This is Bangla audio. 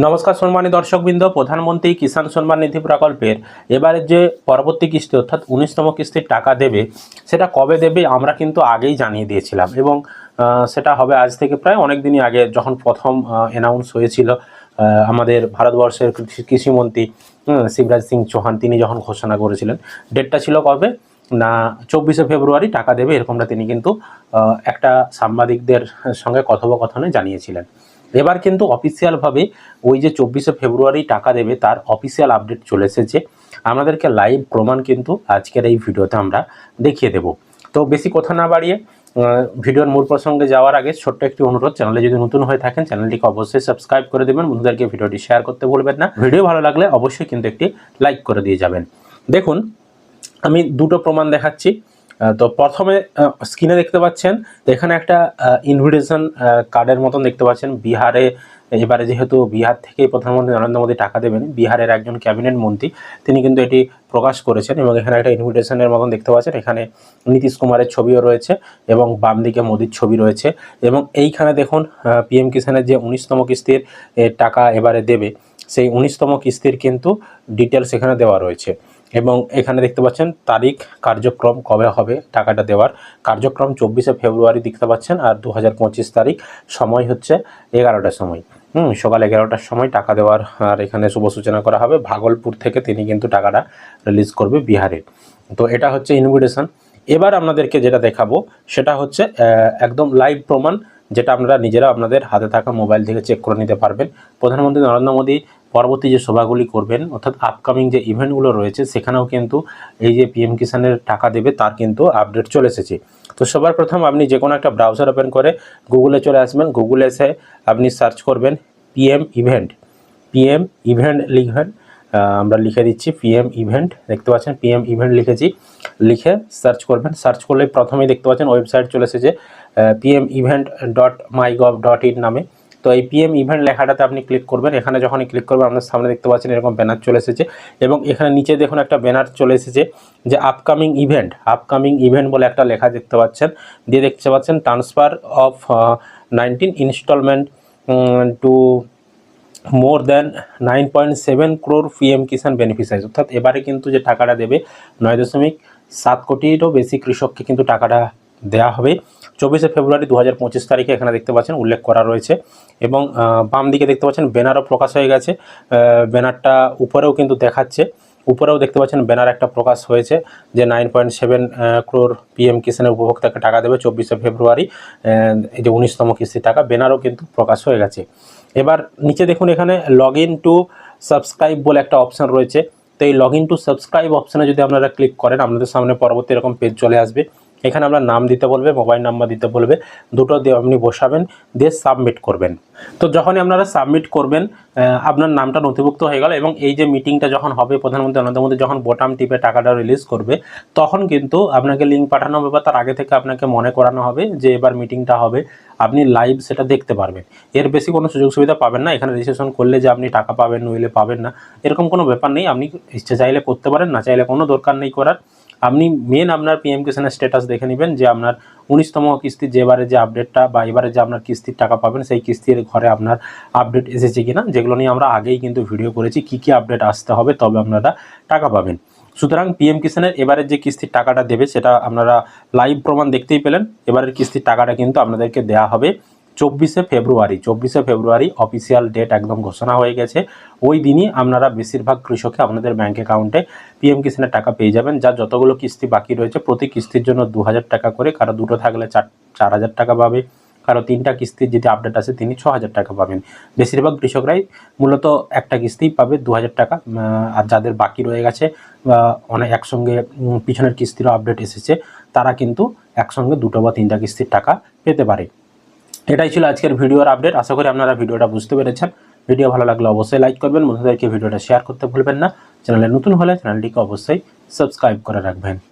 নমস্কার সম্মানী দর্শকবৃন্দ, প্রধানমন্ত্রী কিষাণ সম্মান নিধি প্রকল্পের এবারের যে পরবর্তী কিস্তি, অর্থাৎ উনিশতম কিস্তির টাকা দেবে, সেটা কবে দেবে আমরা কিন্তু আগেই জানিয়ে দিয়েছিলাম এবং সেটা হবে আজ থেকে প্রায় অনেক দিনই আগে যখন প্রথম অ্যানাউন্স হয়েছিল আমাদের ভারতবর্ষের কৃষিমন্ত্রী শিবরাজ সিং চৌহান, তিনি যখন ঘোষণা করেছিলেন ডেটটা ছিল কবে? না, চব্বিশে ফেব্রুয়ারি টাকা দেবে, এরকমটা তিনি কিন্তু একটা সাংবাদিকদের সঙ্গে কথোপকথনে জানিয়েছিলেন। এবার কিন্তু অফিসিয়ালভাবে ওই যে চব্বিশে ফেব্রুয়ারি টাকা দেবে, তার অফিসিয়াল আপডেট চলে এসেছে। আমাদেরকে লাইভ প্রমাণ কিন্তু আজকের এই ভিডিওতে আমরা দেখিয়ে দেব। তো বেশি কথা না বাড়িয়ে ভিডিওর মূল প্রসঙ্গে যাওয়ার আগে ছোট্ট একটি অনুরোধ, চ্যানেলে যদি নতুন হয়ে থাকেন, চ্যানেলটিকে অবশ্যই সাবস্ক্রাইব করে দেবেন। বন্ধুদেরকে ভিডিওটি শেয়ার করতে ভুলবেন না। ভিডিও ভালো লাগলে অবশ্যই কিন্তু একটি লাইক করে দিয়ে যাবেন। দেখুন, আমি দুটো প্রমাণ দেখাচ্ছি। তো প্রথমে স্ক্রিনে দেখতে পাচ্ছেন, তো এখানে একটা ইনভিটেশন কার্ডের মতন দেখতে পাচ্ছেন। বিহারে, এবারে যেহেতু বিহার থেকে প্রধানমন্ত্রী নরেন্দ্র মোদী টাকা দেবেন, বিহারের একজন ক্যাবিনেট মন্ত্রী, তিনি কিন্তু এটি প্রকাশ করেছেন এবং এখানে একটা ইনভিটেশনের মতন দেখতে পাচ্ছেন। এখানে নীতিশ কুমারের ছবিও রয়েছে এবং বাম দিকে মোদির ছবি রয়েছে এবং এইখানে দেখুন পিএম কিষানের যে উনিশতম কিস্তির টাকা এবারে দেবে, সেই উনিশতম কিস্তির কিন্তু ডিটেলস এখানে দেওয়া রয়েছে। এবং এখানে দেখতে পাচ্ছেন তারিখ, কার্যক্রম কবে হবে, টাকাটা দেওয়ার কার্যক্রম চব্বিশে ফেব্রুয়ারি দেখতে পাচ্ছেন আর দু হাজার পঁচিশ তারিখ, সময় হচ্ছে এগারোটার সময়। হুম, সকাল এগারোটার সময় টাকা দেওয়ার আর এখানে শুভ সূচনা করা হবে। ভাগলপুর থেকে তিনি কিন্তু টাকাটা রিলিজ করবে বিহারে। তো এটা হচ্ছে ইনভিটেশন এবার আপনাদেরকে যেটা দেখাবো, সেটা হচ্ছে একদম লাইভ প্রমাণ, যেটা আপনারা নিজেরা আপনাদের হাতে থাকা মোবাইল থেকে চেক করে নিতে পারবেন। প্রধানমন্ত্রী নরেন্দ্র মোদী পরবর্তী যে সভাগুলি করবেন, অর্থাৎ আপকামিং যে ইভেন্টগুলো রয়েছে, সেখানেও কিন্তু এই যে পিএম কিষানের টাকা দেবে, তার কিন্তু আপডেট চলে এসেছে। তো সবার প্রথম আপনি যে কোনো একটা ব্রাউজার ওপেন করে গুগলে চলে আসবেন। গুগলে এসে আপনি সার্চ করবেন পিএম ইভেন্ট পিএম ইভেন্ট লিখবেন। আমরা লিখে দিচ্ছি পিএম ইভেন্ট দেখতে পাচ্ছেন পিএম ইভেন্ট লিখেছি। লিখে সার্চ করবেন। সার্চ করলে প্রথমেই দেখতে পাচ্ছেন ওয়েবসাইট চলে এসেছে PM event dot my gov dot in নামে। তো এই পিএম ইভেন্ট লেখাটাতে আপনি ক্লিক করবেন। এখানে যখনই ক্লিক করবেন, আপনার সামনে দেখতে পাচ্ছেন এরকম ব্যানার চলে এসেছে এবং এখানে নিচে দেখুন একটা ব্যানার চলে এসেছে যে আপকামিং ইভেন্ট আপকামিং ইভেন্ট বলে একটা লেখা দেখতে পাচ্ছেন। দিয়ে দেখতে পাচ্ছেন transfer of nineteen instalment to more than nine point seven crore PM Kisan beneficiaries অর্থাৎ এবারে কিন্তু যে টাকাটা দেবে, নয় দশমিক সাত কোটিরও বেশি কৃষককে কিন্তু টাকাটা দেওয়া হবে। চব্বিশে ফেব্রুয়ারি দু হাজার পঁচিশ তারিখে এখানে দেখতে পাচ্ছেন, উল্লেখ করা রয়েছে। এবং বাম দিকে দেখতে পাচ্ছেন, ব্যানারও প্রকাশ হয়ে গেছে। ব্যানারটা উপরেও কিন্তু দেখাচ্ছে। উপরেও দেখতে পাচ্ছেন, ব্যানার একটা প্রকাশ হয়েছে যে nine point seven crore PM কিষানের উপভোক্তাকে টাকা দেবে চব্বিশে ফেব্রুয়ারি এই যে উনিশতম কিস্তির টাকা, ব্যানারও কিন্তু প্রকাশ হয়ে গেছে। এবার নিচে দেখুন, এখানে লগ ইন টু সাবস্ক্রাইব বলে একটা অপশান রয়েছে। তো এই লগ ইন টু সাবস্ক্রাইব অপশানে যদি আপনারা ক্লিক করেন, আপনাদের সামনে পরবর্তী এরকম পেজ চলে আসবে। এখানে আমরা নাম দিতে বলবে, মোবাইল নাম্বার দিতে বলবে, দুটো দিয়ে আপনি বসাবেন, দিয়ে সাবমিট করবেন। তো যখনই আপনারা সাবমিট করবেন আপনার নামটা নথিভুক্ত হয়ে গেল এবং এই যে মিটিংটা যখন হবে, প্রধানমন্ত্রী নরেন্দ্র মোদী যখন বোটাম টিপে টাকাটা রিলিজ করবে, তখন কিন্তু আপনাকে লিঙ্ক পাঠানো হবে বা তার আগে থেকে আপনাকে মনে করানো হবে যে এবার মিটিংটা হবে, আপনি লাইভ সেটা দেখতে পারবেন। এর বেশি কোনো সুযোগ সুবিধা পাবেন না, এখানে রেজিস্ট্রেশন করলে যে আপনি টাকা পাবেন, নইলে পাবেন না, এরকম কোনো ব্যাপার নেই, আপনি ইচ্ছে চাইলে করতে পারেন, না চাইলে কোনো দরকার নেই করার। আপনি মেন আপনার পিএম কিষানের স্ট্যাটাস দেখে নেবেন যে আপনার উনিশতম কিস্তির যে এবারে যে আপডেটটা বা এবারে যে আপনার কিস্তির টাকা পাবেন, সেই কিস্তির ঘরে আপনার আপডেট এসেছে কিনা, যেগুলো নিয়ে আমরা আগেই কিন্তু ভিডিও করেছি, কি কি আপডেট আসতে হবে, তবে আপনারা টাকা পাবেন। সুতরাং পিএম কিষানের এবারের যে কিস্তির টাকাটা দেবে, সেটা আপনারা লাইভ প্রমাণ দেখতেই পেলেন। এবারের কিস্তির টাকাটা কিন্তু আপনাদেরকে দেয়া হবে। চব্বিশে ফেব্রুয়ারি চব্বিশে ফেব্রুয়ারি অফিসিয়াল ডেট একদম ঘোষণা হয়ে গেছে। ওই দিনই আপনারা বেশিরভাগ কৃষকে আপনাদের ব্যাঙ্ক অ্যাকাউন্টে পিএম কিষানের টাকা পেয়ে যাবেন যার যতগুলো কিস্তি বাকি রয়েছে প্রতি কিস্তির জন্য দু হাজার টাকা করে, কারও দুটো থাকলে চার চার হাজার টাকা পাবে, কারও তিনটা কিস্তির যদি আপডেট আসে তিনি ছ হাজার টাকা পাবেন। বেশিরভাগ কৃষকরাই মূলত একটা কিস্তিই পাবে দু হাজার টাকা আর যাদের বাকি রয়ে গেছে, বা অনেক একসঙ্গে পিছনের কিস্তিরও আপডেট এসেছে, তারা কিন্তু একসঙ্গে দুটো বা তিনটা কিস্তির টাকা পেতে পারে। এটাই ছিল আজকের ভিডিওর আপডেট আশা করি আপনারা ভিডিওটা বুঝতে পেরেছেন। ভিডিও ভালো লাগলে অবশ্যই লাইক করবেন। বন্ধুদেরকে ভিডিওটা শেয়ার করতে ভুলবেন না। চ্যানেলে নতুন হলে চ্যানেলটিকে অবশ্যই সাবস্ক্রাইব করে রাখবেন।